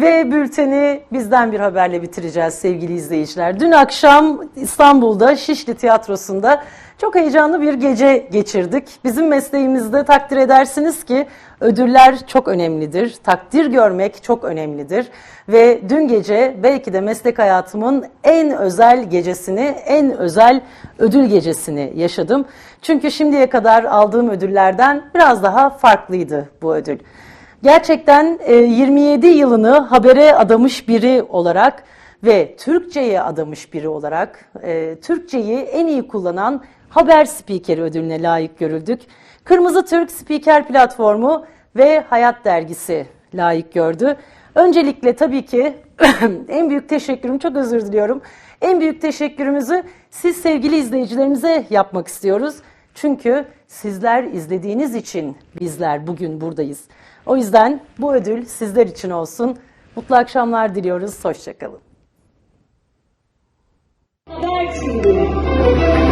Ve bülteni bizden bir haberle bitireceğiz sevgili izleyiciler. Dün akşam İstanbul'da Şişli Tiyatrosu'nda çok heyecanlı bir gece geçirdik. Bizim mesleğimizde takdir edersiniz ki ödüller çok önemlidir. Takdir görmek çok önemlidir. Ve dün gece belki de meslek hayatımın en özel gecesini, en özel ödül gecesini yaşadım. Çünkü şimdiye kadar aldığım ödüllerden biraz daha farklıydı bu ödül. Gerçekten e, 27 yılını habere adamış biri olarak ve Türkçe'ye adamış biri olarak e, Türkçeyi en iyi kullanan haber spikeri ödülüne layık görüldük. Kırmızı Türk Spiker Platformu ve Hayat Dergisi layık gördü. Öncelikle tabii ki en büyük teşekkürüm, çok özür diliyorum. En büyük teşekkürümüzü siz sevgili izleyicilerimize yapmak istiyoruz. Çünkü sizler izlediğiniz için bizler bugün buradayız. O yüzden bu ödül sizler için olsun. Mutlu akşamlar diliyoruz. Hoşçakalın. Hoş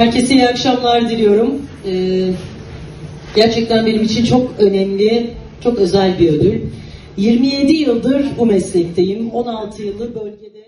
Herkese iyi akşamlar diliyorum. Ee, gerçekten benim için çok önemli, çok özel bir ödül. 27 yıldır bu meslekteyim. 16 yılı bölgede